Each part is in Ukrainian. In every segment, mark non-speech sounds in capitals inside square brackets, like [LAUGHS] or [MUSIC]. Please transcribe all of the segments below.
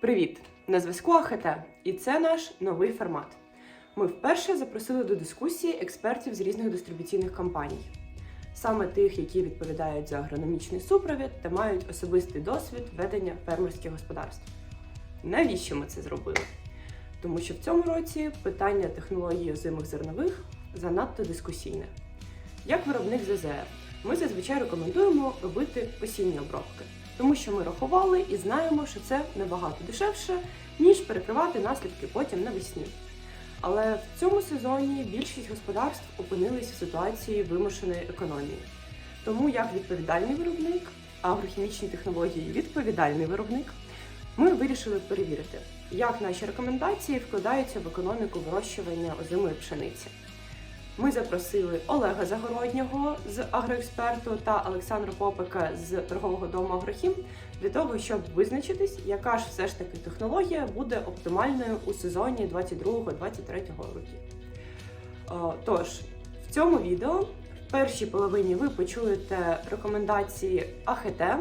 Привіт! На зв'язку АХТ, і це наш новий формат. Ми вперше запросили до дискусії експертів з різних дистрибуційних компаній, саме тих, які відповідають за агрономічний супровід та мають особистий досвід ведення фермерських господарств. Навіщо ми це зробили? Тому що в цьому році питання технології озимих зернових занадто дискусійне. Як виробник ЗЗР, ми зазвичай рекомендуємо робити осінні обробки, тому що ми рахували і знаємо, що це набагато дешевше, ніж перекривати наслідки потім навесні. Але в цьому сезоні більшість господарств опинились в ситуації вимушеної економії. Тому як відповідальний виробник, агрохімічні технології відповідальний виробник, ми вирішили перевірити, як наші рекомендації вкладаються в економіку вирощування озимої пшениці. Ми запросили Олега Загороднього з агроексперту та Олександра Попика з торгового дому Агрохім для того, щоб визначитись, яка ж все ж таки технологія буде оптимальною у сезоні 22-23 років. Е, Тож, в цьому відео в першій половині ви почуєте рекомендації АХТ. Е,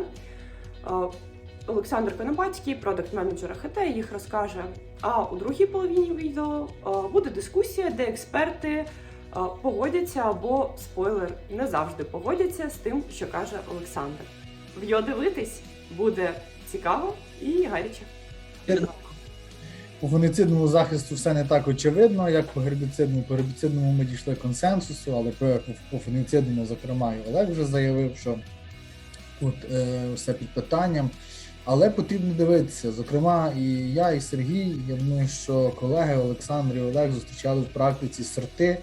Олександр Конопацький, продакт-менеджер АХТ, їх розкаже. А у другій половині відео е, буде дискусія, де експерти погодяться або спойлер не завжди погодяться з тим, що каже Олександр. В його дивитись буде цікаво і гаряче. По фунгіцидному захисту все не так очевидно, як по гербіцидному. По гербіцидному ми дійшли консенсусу, але по, по фунгіцидному, зокрема, і Олег вже заявив, що тут е, все під питанням. Але потрібно дивитися. Зокрема, і я, і Сергій, я думаю, що колеги Олександр і Олег зустрічали в практиці сорти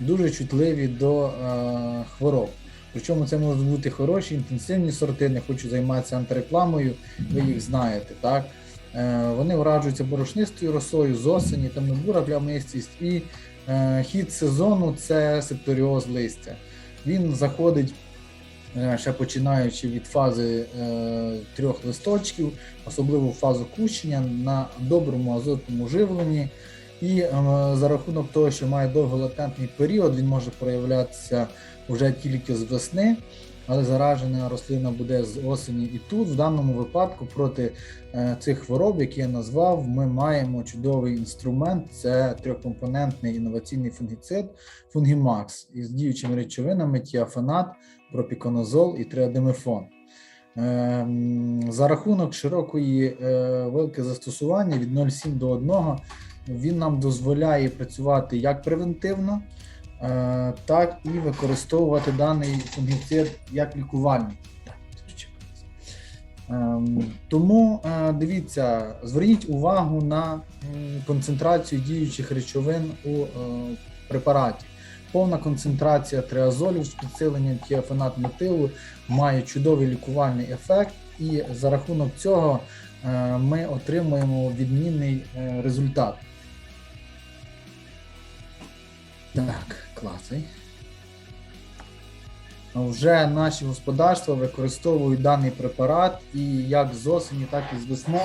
дуже чутливі до е, хвороб. Причому це можуть бути хороші, інтенсивні сорти, не хочу займатися антирекламою, ви їх знаєте, так? Е, Вони вражуються борошнистою росою з осені, темнобура плямистість і е, хід сезону це септоріоз листя. Він заходить е, ще починаючи від фази е, трьох листочків, особливо фазу кущення на доброму азотному живленні. І е, за рахунок того, що має довголатентний період, він може проявлятися вже тільки з весни, але заражена рослина буде з осені. І тут, в даному випадку, проти е, цих хвороб, які я назвав, ми маємо чудовий інструмент. Це трьохкомпонентний інноваційний фунгіцид Фунгімакс із діючими речовинами тіафенат, пропіконозол і триадемифон. Ем, За рахунок широкої е, вилки застосування від 0,7 до 1 він нам дозволяє працювати як превентивно, е, так і використовувати даний фунгіцид як лікувальний. Ем, Тому е, дивіться, зверніть увагу на концентрацію діючих речовин у е, препараті. Повна концентрація триазолів з підсиленням тіафенат метилу має чудовий лікувальний ефект, і за рахунок цього ми отримуємо відмінний результат. Так, класний. Вже наші господарства використовують даний препарат, і як з осені, так і з весни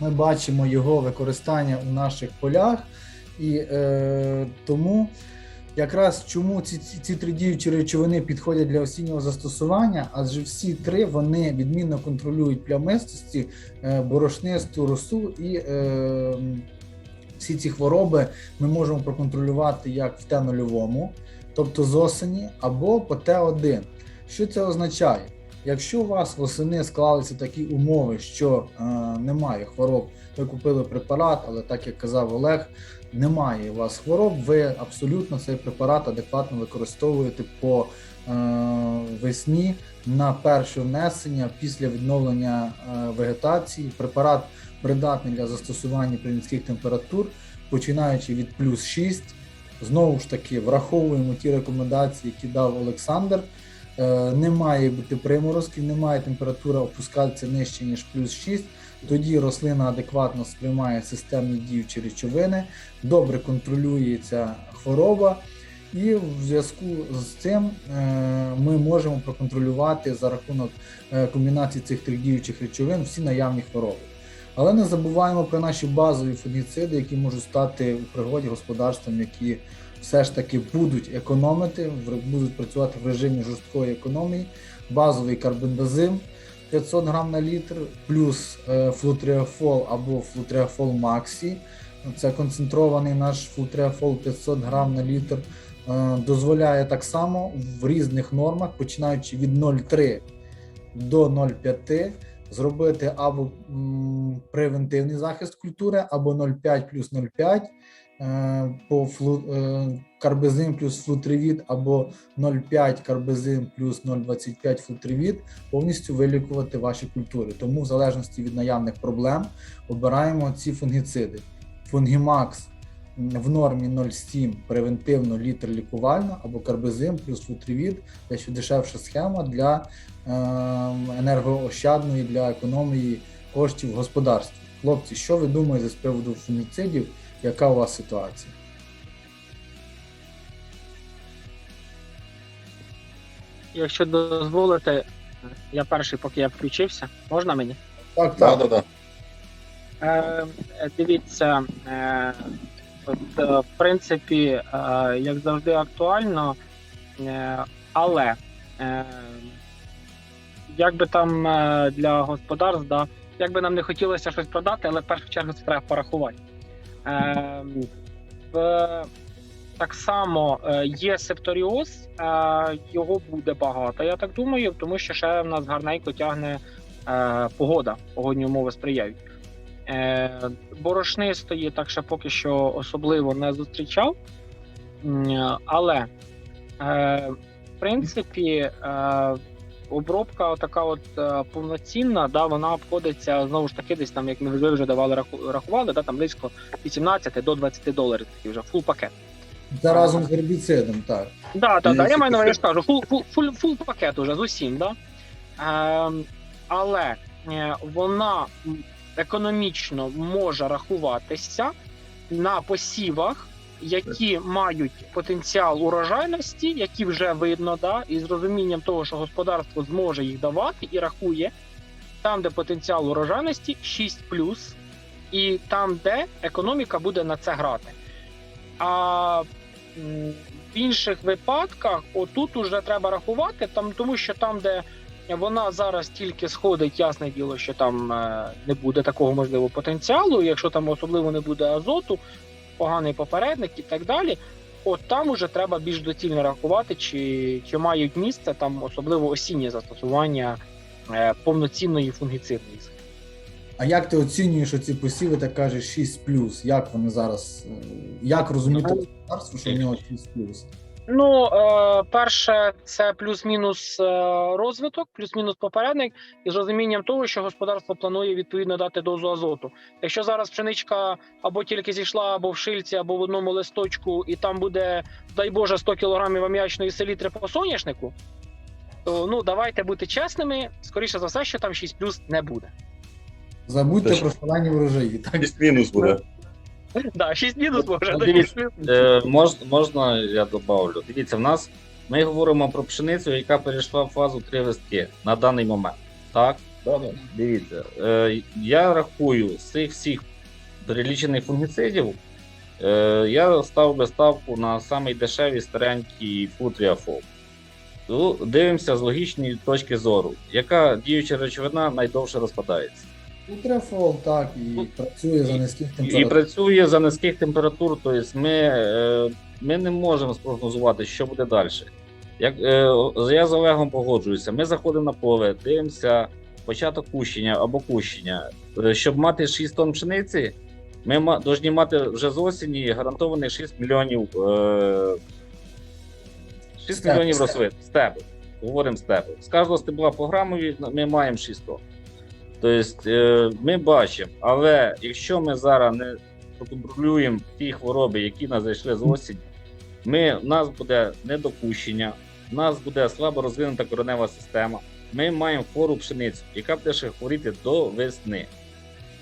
ми бачимо його використання у наших полях. І е, тому якраз чому ці, ці, ці три діючі речовини підходять для осіннього застосування, адже всі три вони відмінно контролюють плямистості, е, борошнисту росу і е, всі ці хвороби ми можемо проконтролювати як в Т0, тобто з осені, або по Т1. Що це означає? Якщо у вас восени склалися такі умови, що е, немає хвороб, ви купили препарат, але так як казав Олег, немає у вас хвороб, ви абсолютно цей препарат адекватно використовуєте по е, весні на перше внесення після відновлення е, вегетації. Препарат придатний для застосування при низьких температур, починаючи від плюс 6. Знову ж таки, враховуємо ті рекомендації, які дав Олександр. Е, Не має бути приморозків, не має температура опускатися нижче, ніж плюс 6. Тоді рослина адекватно сприймає системні діючі речовини, добре контролюється хвороба, і в зв'язку з цим е, ми можемо проконтролювати за рахунок е, комбінації цих трьох діючих речовин всі наявні хвороби. Але не забуваємо про наші базові фунгіциди, які можуть стати у пригоді господарствам, які все ж таки будуть економити, будуть працювати в режимі жорсткої економії. Базовий карбендазим, 500 грам на літр, плюс е, флутреофол або флутреофол Максі. Це концентрований наш флутреофол 500 грам на літр. Е, дозволяє так само в різних нормах, починаючи від 0,3 до 0,5, зробити або превентивний захист культури, або 0,5 плюс 0,5 е, по флу, е, карбезин плюс флутривід, або 0,5 карбезин плюс 0,25 флутривід, повністю вилікувати ваші культури. Тому, в залежності від наявних проблем, обираємо ці фунгіциди. Фунгімакс в нормі 0,7 превентивно літр лікувально або карбезин плюс флутривід, дещо дешевша схема для е, енергоощадної для економії коштів в господарстві. Хлопці, що ви думаєте з приводу фунгіцидів? Яка у вас ситуація? Якщо дозволите, я перший, поки я включився, можна мені? Так, Да, так. да, да. Е, е, дивіться, е, в принципі, е, як завжди актуально, е, але е, як би там е, для господарств, да, як би нам не хотілося щось продати, але в першу чергу це треба порахувати. Е, так само е, є септоріоз, е, його буде багато, я так думаю, тому що ще в нас гарненько тягне е, погода, погодні умови сприяють. Е, борошнистої, так що поки що особливо не зустрічав. Але, е, в принципі, е, обробка така от повноцінна, да, вона обходиться знову ж таки, десь там, як ми вже давали рахували, да, там близько 18 до 20 доларів такий вже фул пакет. Це разом з гербіцидом, так. Да, да, да, я маю на увазі, кажу, фул, фул, фул, фул пакет уже з усім, да? Ем, але е, вона м, економічно може рахуватися на посівах, які мають потенціал урожайності, які вже видно, да, і з розумінням того, що господарство зможе їх давати і рахує, там, де потенціал урожайності 6 і там, де економіка буде на це грати. А в інших випадках, отут уже треба рахувати, там, тому що там, де вона зараз тільки сходить, ясне діло, що там е, не буде такого можливого потенціалу, якщо там особливо не буде азоту, поганий попередник і так далі. От там уже треба більш доцільно рахувати, чи, чи мають місце там особливо осіннє застосування е, повноцінної фунгіцидної. А як ти оцінюєш оці посіви, так кажеш 6 Як вони зараз? е, Як розуміти Ну, господарство, що в нього 6 Ну, е, перше, це плюс-мінус е, розвиток, плюс-мінус попередник, і з розумінням того, що господарство планує відповідно дати дозу азоту. Якщо зараз пшеничка або тільки зійшла, або в шильці, або в одному листочку, і там буде, дай Боже, 100 кілограмів аміачної селітри по соняшнику, то ну давайте бути чесними. Скоріше за все, що там 6 плюс не буде. Забудьте Те, про шалені врожаї. Так? Мінус буде. Да, 6 мінус може. Ну, дивіться, Е, мож, можна я добавлю? Дивіться, в нас ми говоримо про пшеницю, яка перейшла в фазу три листки на даний момент. Так? Дивіться, е, я рахую з цих всіх перелічених фунгіцидів, е, я ставив би ставку на самий дешевий старенький футріафол. Ну, Дивимося з логічної точки зору, яка діюча речовина найдовше розпадається. Утрефол, так, і працює за низьких температур. І працює за низьких температур, тобто ми, е, ми не можемо спрогнозувати, що буде далі. Як, е, я з Олегом погоджуюся, ми заходимо на поле, дивимося початок кущення або кущення. Е, Щоб мати 6 тонн пшениці, ми повинні мати вже з осені гарантованих 6 мільйонів, е, 6 Стеб, мільйонів рослин, стеби. Говоримо стеби. З кожного стебла по грамові ми маємо 6 тонн. Тобто е, ми бачимо, але якщо ми зараз не проконтролюємо ті хвороби, які нас зайшли з осені, ми, у нас буде недопущення, у нас буде слабо розвинута коренева система. Ми маємо хвору пшеницю, яка буде ще хворіти до весни.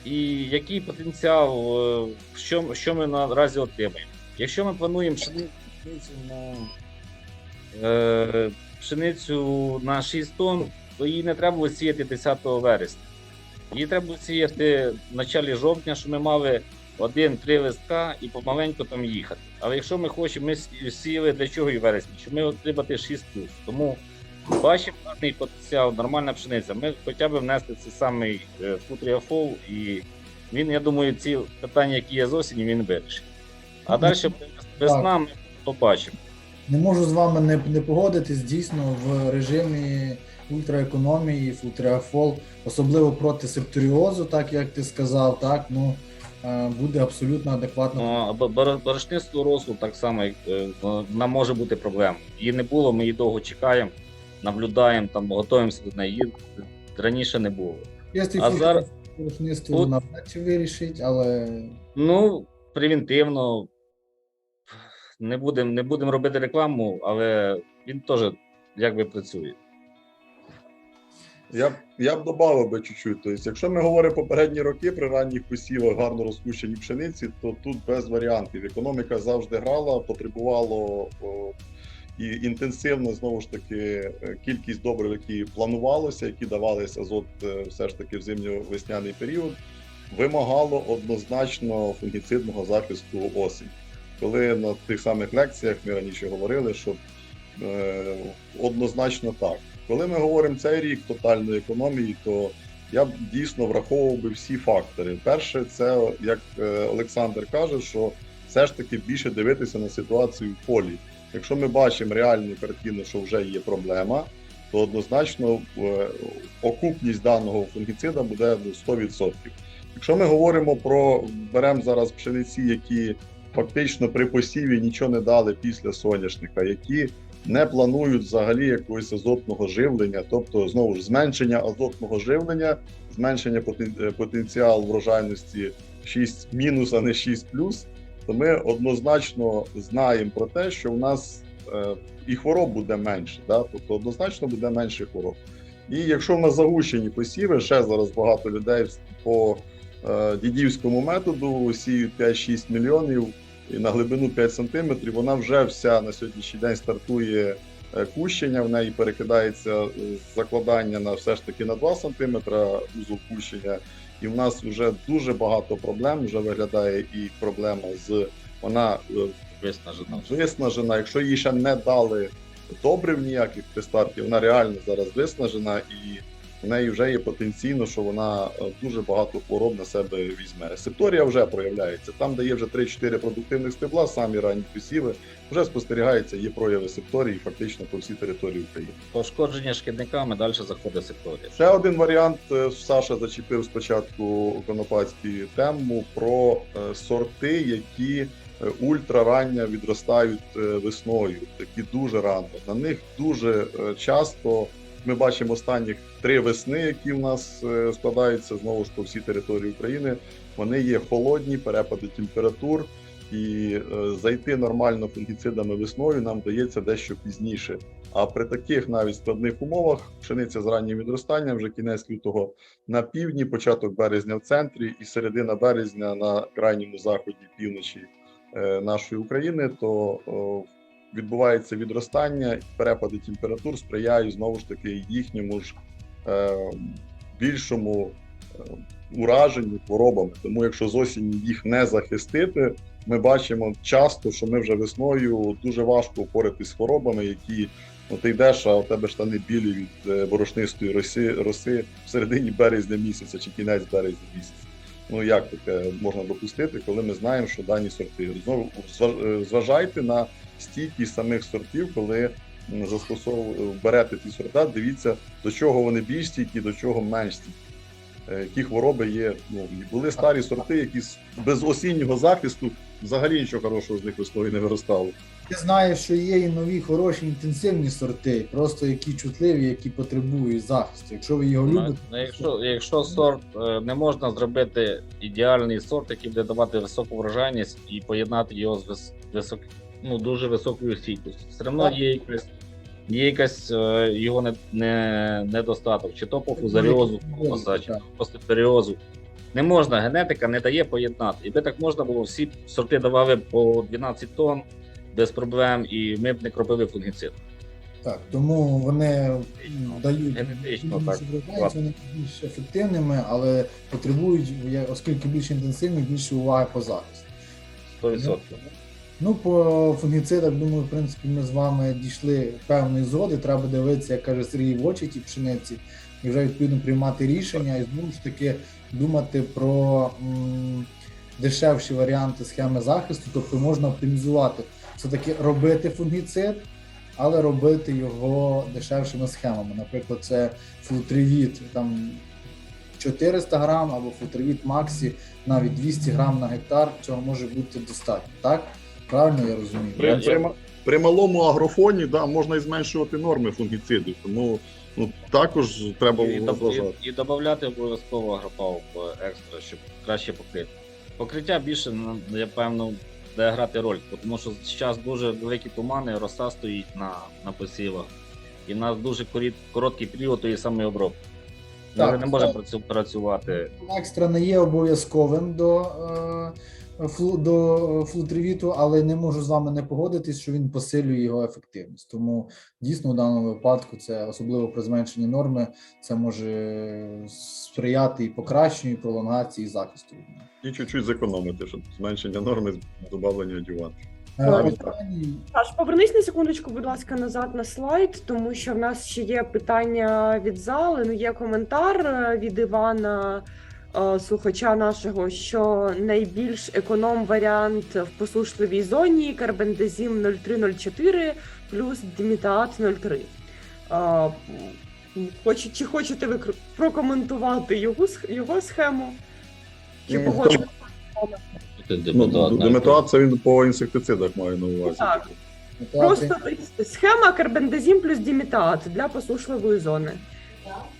І який потенціал, е, що, що ми наразі отримаємо? Якщо ми плануємо пшеницю на, е, пшеницю на 6 тонн, то її не треба було сіяти 10 вересня. Її треба було сіяти в началі жовтня, щоб ми мали один-три листка і помаленьку там їхати. Але якщо ми хочемо, ми сіяли для чого і вересні, щоб ми отримати 6 плюс. Тому Бачимо гарний потенціал, нормальна пшениця. Ми хоча б внесли цей самий е, футріафол, і він, я думаю, ці питання, які є з осені, він вирішить. А далі весна ми побачимо. Не можу з вами не, не погодитись. Дійсно, в режимі ультраекономії, футреафол, особливо проти септоріозу, так як ти сказав, так ну е, буде абсолютно адекватно. Ну, борошнисту рослу так само е, може бути проблемою. Її не було, ми її довго чекаємо, наблюдаємо, там, готуємося до неї. Її раніше не було. Якщо а зараз- От- навряд чи вирішить, але Ну, превентивно. Не будемо не будем робити рекламу, але він теж якби працює. Я б я б додав би чуть-чуть. Тобто, якщо ми говоримо попередні роки при ранніх посівах гарно розпущеній пшениці, то тут без варіантів. Економіка завжди грала, потребувало о, і інтенсивно знову ж таки е, кількість добрив, які планувалося, які давалися азот е, все ж таки в зимньо-весняний період, вимагало однозначно фунгіцидного захисту осінь. Коли на тих самих лекціях ми раніше говорили, що е, однозначно так. Коли ми говоримо цей рік тотальної економії, то я б дійсно враховував би всі фактори. Перше, це як е, Олександр каже, що все ж таки більше дивитися на ситуацію в полі. Якщо ми бачимо реальну картину, що вже є проблема, то однозначно е, окупність даного фунгіцида буде до 100%. Якщо ми говоримо про беремо зараз пшениці, які фактично при посіві нічого не дали після соняшника, які не планують взагалі якогось азотного живлення, тобто знову ж зменшення азотного живлення, зменшення е, потенціал врожайності 6 мінус, а не 6 плюс, то ми однозначно знаємо про те, що в нас е, і хвороб буде менше, да? тобто однозначно буде менше хвороб. І якщо в нас загущені посіви, ще зараз багато людей по е, дідівському методу сіють 5-6 мільйонів і на глибину 5 сантиметрів, вона вже вся на сьогоднішній день стартує е, кущення, в неї перекидається е, закладання на все ж таки на 2 сантиметра узол кущення. І в нас вже дуже багато проблем. Вже виглядає і проблема з вона е, Виснажена. виснажена. Якщо їй ще не дали добрив ніяких при старті, вона реально зараз виснажена і в неї вже є потенційно, що вона е, дуже багато хвороб на себе візьме. Септорія вже проявляється. Там, де є вже 3-4 продуктивних стебла, самі ранні посіви, вже спостерігається, є прояви септорії фактично по всій території України. Пошкодження шкідниками, далі заходить секторія. Ще один варіант е, Саша зачепив спочатку Конопацькій тему про е, сорти, які ультрарання відростають весною, такі дуже рано. На них дуже часто ми бачимо останніх три весни, які в нас е, складаються знову ж по всій території України. Вони є холодні, перепади температур. І е, зайти нормально фунгіцидами весною нам вдається дещо пізніше. А при таких навіть складних умовах пшениця з раннім відростанням, вже кінець лютого на півдні, початок березня в центрі і середина березня на крайньому заході півночі е, нашої України, то відбувається відростання, перепади температур сприяють знову ж таки їхньому ж більшому е, ураженню хворобами. Тому якщо з осені їх не захистити, ми бачимо часто, що ми вже весною дуже важко впоратись з хворобами, які ну, ти йдеш, а у тебе штани білі від е, борошнистої роси, роси в середині березня місяця чи кінець березня місяця. Ну як таке можна допустити, коли ми знаємо, що дані сорти знову зва- е, зважайте на стійкість самих сортів, коли застосовуєте берете ті сорта, дивіться до чого вони більш стійкі, до чого менш стійкі. Е, Які хвороби є. Ну були старі сорти, які без осіннього захисту взагалі нічого хорошого з них весною не виростало. я знаю, що є і нові хороші інтенсивні сорти, просто які чутливі, які потребують захисту. Якщо ви його Ну, любите, ну, якщо, якщо сорт е, не можна зробити ідеальний сорт, який буде давати високу врожайність і поєднати його з вис, висок, ну, дуже високою стійкістю. Все одно є якась, є якась е, його не, не, недостаток, чи то по фузаріозу, Так. чи то по стереозу. Не можна, генетика не дає поєднати. І би так можна було, всі сорти давали по 12 тонн без проблем, і ми б не кропили фунгіцид. Так, тому вони дають Генетично, так, вони більш ефективними, але потребують, оскільки більш інтенсивні, більше уваги по захисту. 100%. Ну, по фунгіцидах, думаю, в принципі, ми з вами дійшли певної згоди. Треба дивитися, як каже Сергій, в очі ті пшениці, і вже відповідно приймати рішення і знову ж таки думати про м, дешевші варіанти схеми захисту, тобто можна оптимізувати все-таки робити фунгіцид, але робити його дешевшими схемами. Наприклад, це флутривіт там 400 грам або флутривіт Максі навіть 200 грам на гектар. Цього може бути достатньо, так? Правильно я розумію? При, при, при малому агрофоні да, можна і зменшувати норми фунгіцидів, тому ну, також треба І, розважати. і, і додати обов'язково агропав екстра, щоб краще покрити. Покриття більше, ну, я певно, де грати роль, тому що зараз дуже великі тумани, роса стоїть на, на посівах, і в нас дуже коріт- короткий період тої самої обробки. Ми Так, вже не можемо працювати. Екстра не є обов'язковим до, е, флу, до флутривіту, але не можу з вами не погодитись, що він посилює його ефективність. Тому дійсно у даному випадку це особливо при зменшенні норми, це може сприяти і покращенню, і пролонгації, і захисту. І чуть-чуть зекономити, щоб зменшення норми додавлення адювантів. Е, Саш, повернись на секундочку, будь ласка, назад на слайд, тому що в нас ще є питання від зали. Ну, є коментар е, від Івана, е, слухача нашого, що найбільш економ варіант в посушливій зоні карбендазім 0304 плюс дімітат 03. Е, Хоч, чи хочете ви прокоментувати його, його схему? Чи Ну, погоджуєте? Ну, Диметуат це він по інсектицидах має на увазі. Так. Просто схема карбендазім плюс дімітат для посушливої зони.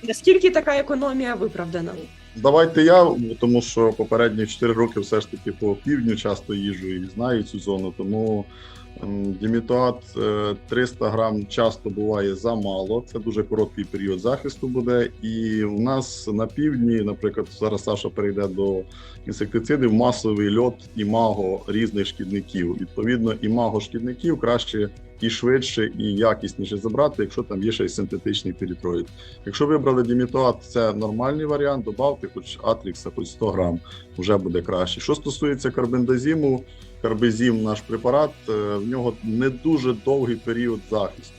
Наскільки така економія виправдана? Давайте я, тому що попередні 4 роки все ж таки по півдню часто їжу і знаю цю зону. Тому дімітуат е, 300 грам часто буває замало. Це дуже короткий період захисту буде. І у нас на півдні, наприклад, зараз Саша перейде до інсектицидів, масовий льот імаго різних шкідників. Відповідно, імаго шкідників краще і швидше, і якісніше забрати, якщо там є ще й синтетичний перітроїд. Якщо вибрали дімітуат, це нормальний варіант, добавте хоч атрікса, хоч 100 грам, вже буде краще. Що стосується карбендазіму, карбезім наш препарат, е, в нього не дуже довгий період захисту.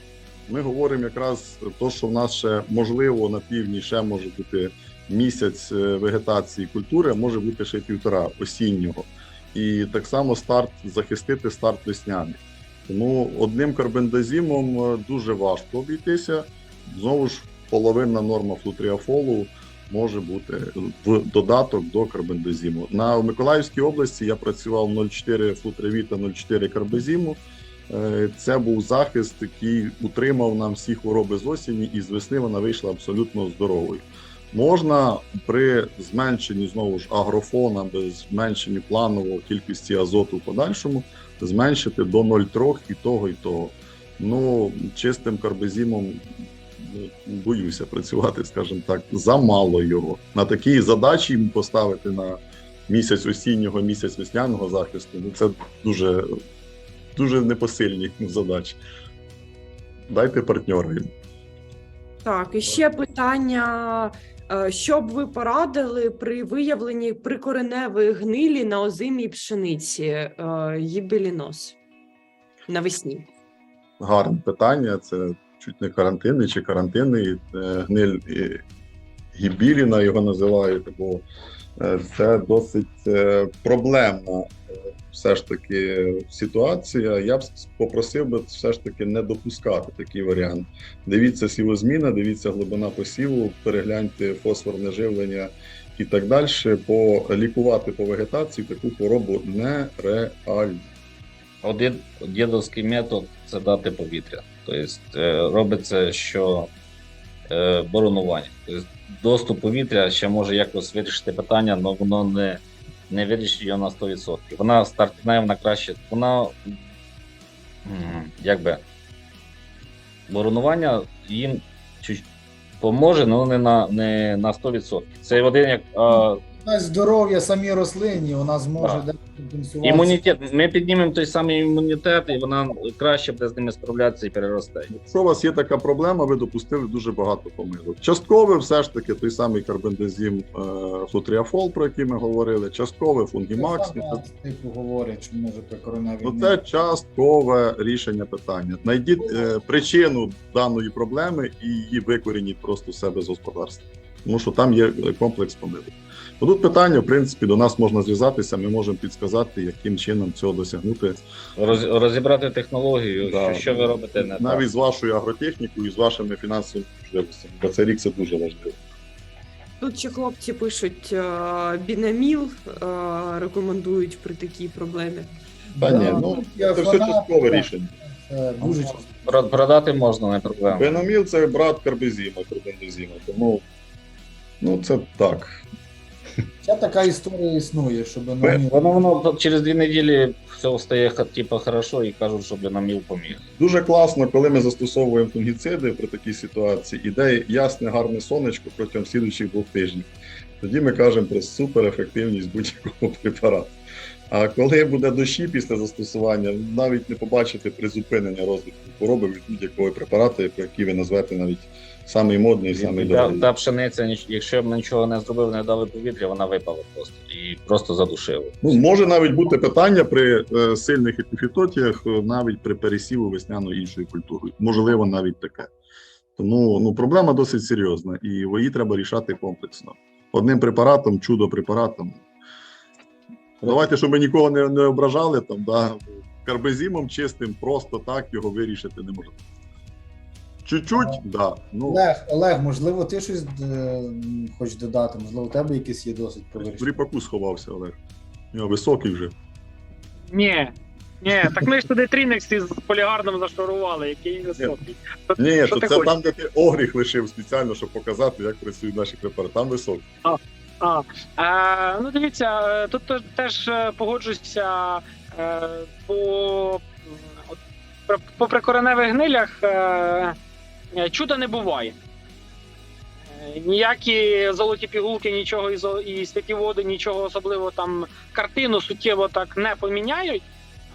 Ми говоримо якраз то, що в нас ще можливо на півдні ще може бути місяць е, вегетації культури, а може бути ще півтора осіннього. І так само старт захистити старт весняний. Тому одним карбендазімом е, дуже важко обійтися. Знову ж половинна норма флутріафолу може бути в додаток до карбендазіму. На Миколаївській області я працював 0,4 флутривіта, 0,4 карбезіму. Е, Це був захист, який утримав нам всі хвороби з осені, і з весни вона вийшла абсолютно здоровою. Можна при зменшенні знову ж агрофона, без зменшенні планового кількості азоту в подальшому зменшити до 0,3 і того, і того. Ну, чистим карбезімом боюся працювати, скажімо так, замало його. На такі задачі їм поставити на місяць осіннього, місяць весняного захисту. Ну, це дуже, дуже непосильні задачі. Дайте партнера їм. Так, і ще питання. е, Що б ви порадили при виявленні прикореневої гнилі на озимій пшениці е, гібелінос навесні? Гарне питання. Це чуть не карантинний чи карантинний е, гниль гібіліна його називають, бо е, це досить е, проблемна все ж таки ситуація. Я б попросив би все ж таки не допускати такий варіант. Дивіться сівозміна, дивіться глибина посіву, перегляньте фосфорне живлення і так далі. Полікувати по вегетації таку хворобу нереально. Один дідовський метод це дати повітря. Тобто е, робиться, що е, боронування. Тобто доступ повітря ще може якось вирішити питання, але воно не, не вирішить його на 100%. Вона стартне, вона краще. Вона якби боронування їм поможе, але не на, не на 100%. Це один як дасть здоров'я самій рослині, вона зможе Так. десь компенсувати. Імунітет. Ми піднімемо той самий імунітет, і вона краще буде з ними справлятися і переросте. Якщо у вас є така проблема, ви допустили дуже багато помилок. Часткове, все ж таки, той самий карбендазім е, флутріафол, про який ми говорили, часткове фунгімакс. Це- Типу говорять, що може при коронавірусі. Ну, це часткове рішення питання. Найдіть е, причину даної проблеми і її викорініть просто в себе з господарства. Тому що там є комплекс помилок. Ну, Тут питання, в принципі, до нас можна зв'язатися, ми можемо підсказати, яким чином цього досягнути Роз, розібрати технологію, Да. що, що ви робите не навіть так. з вашою агротехнікою і з вашими фінансовими можливостями. Бо це рік це дуже важливо. Тут ще хлопці пишуть е, бінаміл, е, рекомендують при такій проблемі. Та ні, ну це все часткове рішення. Дуже часто. Продати можна, не проблема. Беноміл це брат карбезіма, карбендазіма. Тому ну це так. Ця така історія існує, щоб ну, Воно воно через дві неділі все стає типу, хорошо і кажуть, що наміл поміг. Дуже класно, коли ми застосовуємо фунгіциди при такій ситуації, іде ясне гарне сонечко протягом слідуючих двох тижнів. Тоді ми кажемо про суперефективність будь-якого [LAUGHS] препарату. А коли буде дощі після застосування, навіть не побачите призупинення розвитку хвороби від будь-якого препарату, про який ви назвете навіть самий модний, самий Та, дорогий. та пшениця, якщо б нічого не зробив, не дали повітря, вона випала просто і просто задушила. Ну, може навіть бути питання при е, сильних епіфітотіях, е, навіть при пересіву весняної іншої культури. Можливо, навіть таке. Тому ну, проблема досить серйозна, і її треба рішати комплексно. Одним препаратом, чудо препаратом. Давайте, щоб ми нікого не, не ображали, там, да, карбезімом чистим, просто так його вирішити не можна. Чуть-чуть, да. Ну, Олег, Олег, можливо, ти щось е, хочеш додати? Можливо, у тебе якийсь є досвід про в вирішення? ріпаку сховався, Олег. Я високий вже. Ні. Ні, так ми ж туди Трінексі з полігарном зашнурували, який високий. Ні, Що то ти це хочеш? там, де ти огріх лишив спеціально, щоб показати, як працюють наші препарати. Там високий. А, е, ну дивіться, е, тут те- теж е, погоджуся е, по, м, от, про- по прикореневих гнилях е, чуда не буває. Е, Ніякі золоті пігулки, нічого і, і святі води, нічого особливо там картину суттєво так не поміняють.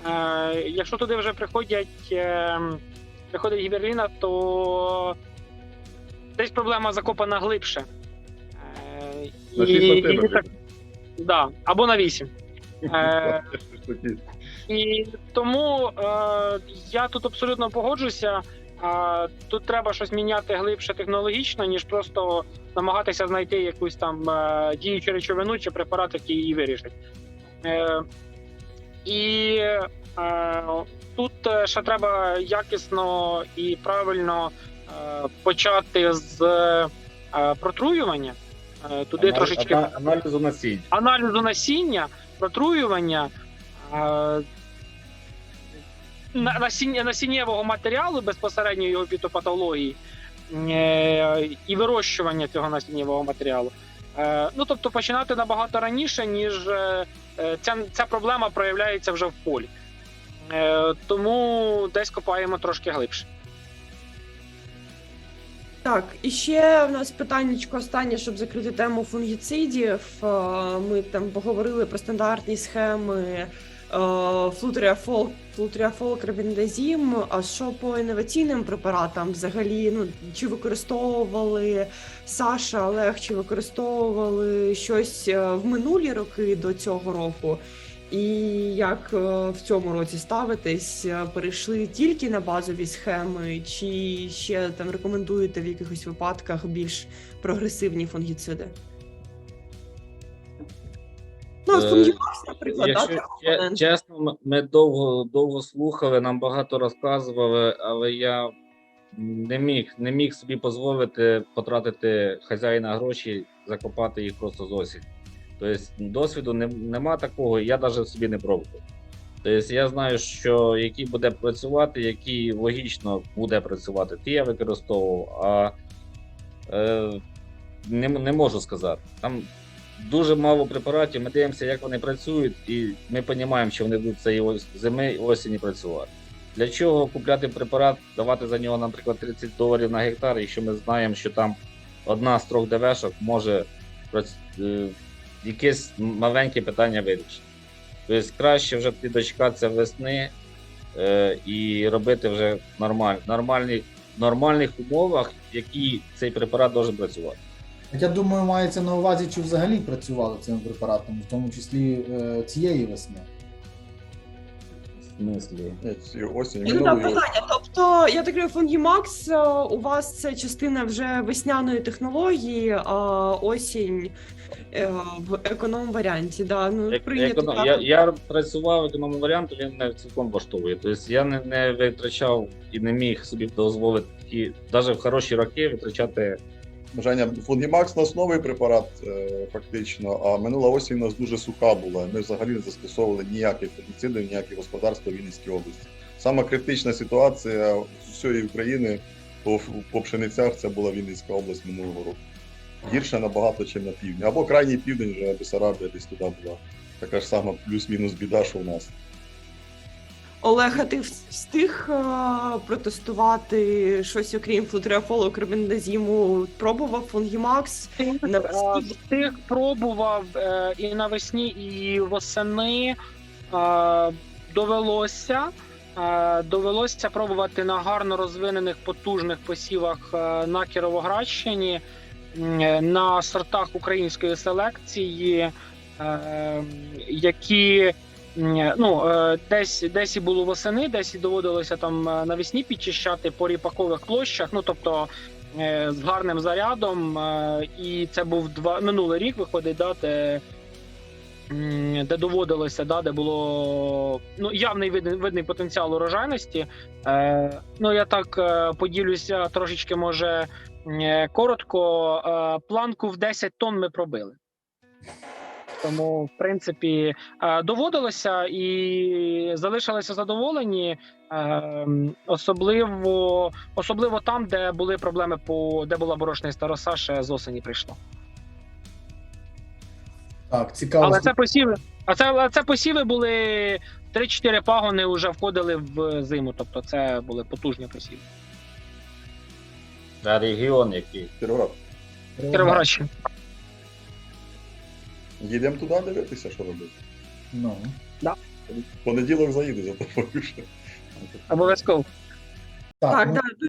Е, якщо туди вже приходять, е, приходить гіберліна, то десь проблема закопана глибше. Е, На і- 6 і сантиметрів. так- Да, або на 8. [LAUGHS] Е, і тому е, я тут абсолютно погоджуся. Тут треба щось міняти глибше технологічно, ніж просто намагатися знайти якусь там е, діючу речовину чи препарат, який її вирішить. Е, і е, тут ще треба якісно і правильно почати з протруювання. Туди Ана- трошечки аналізу насіння. аналізу насіння, протруювання насіннєвого матеріалу безпосередньо його фітопатології е, і вирощування цього насіннєвого матеріалу. Е, ну тобто починати набагато раніше, ніж е, ця, ця проблема проявляється вже в полі. Тому десь копаємо трошки глибше. Так, і ще в нас питаннячко останнє, щоб закрити тему фунгіцидів. Ми там поговорили про стандартні схеми флутеріафол, флутеріафол, карбендазім. А що по інноваційним препаратам взагалі? Ну чи використовували Саша, Олег, чи використовували щось е, в минулі роки до цього року? І як е, в цьому році ставитесь? Е, Перейшли тільки на базові схеми, чи ще там рекомендуєте в якихось випадках більш прогресивні фунгіциди? Ну, Е, наприклад, Якщо да, че- чесно, ми довго довго слухали, нам багато розказували, але я не міг не міг собі дозволити потратити хазяїна гроші, закопати їх просто з осінь. Тобто досвіду не, нема такого, я навіть собі не пробував. Тобто я знаю, що який буде працювати, який логічно буде працювати, ті я використовував, а е, не, не можу сказати. Там дуже мало препаратів, ми дивимося, як вони працюють, і ми розуміємо, що вони будуть цієї зими і осені працювати. Для чого купляти препарат, давати за нього, наприклад, 30 доларів на гектар, якщо ми знаємо, що там одна з трьох ДВшок може е, якесь маленьке питання вирішити. Тобто краще вже дочекатися весни е, і робити вже нормаль, нормальні, в нормальних умовах, які цей препарат може працювати. Я думаю, мається на увазі, чи взагалі працювали цим препаратом, в тому числі е, цієї весни. В смислі? Осінь Ну, так, питання. Тобто, я так розумію, Фунгімакс, е, у вас це частина вже весняної технології, а осінь е, в економ варіанті. Да? Ну, прийнято економ- так. я, я працював в економному варіанті, він не цілком влаштовує. Тобто я не, не витрачав і не міг собі дозволити такі, навіть в хороші роки витрачати. Женя, Фунгімакс у нас новий препарат, е, фактично, а минула осінь у нас дуже суха була. Ми взагалі не застосовували ніяких фунгіцидів, ніякі господарства в Вінницькій області. Сама критична ситуація з усієї України по, по пшеницях це була Вінницька область минулого року. Гірше набагато, ніж на півдні. Або крайній південь, вже Бесарабія десь туди була. Така ж сама плюс-мінус біда, що в нас. Олег, а ти встиг е, протестувати щось окрім флутреафолу, карбендазіму? Пробував Фунгімакс? На Е, Встиг пробував е, і навесні, і восени е, довелося. е, Довелося пробувати на гарно розвинених потужних посівах е, на Кіровоградщині, е, на сортах української селекції, е, які ну, е, десь, десь і було восени, десь і доводилося там е, навесні підчищати по ріпакових площах. Ну тобто е, з гарним зарядом. е, І це був два минулий рік, виходить, да, де, де доводилося, да, де було ну, явний видний, видний потенціал урожайності. Е, Ну, я так е, поділюся трошечки, може е, коротко. Е, Планку в 10 тонн ми пробили. Тому, в принципі, е, доводилося і залишилися задоволені, е, особливо особливо там, де були проблеми по де була борошна староса, ще з осені прийшло. Так, цікаво. Але це посіви. А це, а це посіви були 3-4 пагони вже входили в зиму. Тобто це були потужні посіви. А регіон який. Кіровоград. Кіровоградщина. Їдемо туди дивитися, що робити. Ну. Да. Понеділок заїду за тобою. ще. Обов'язково. Так, Так, ну, да,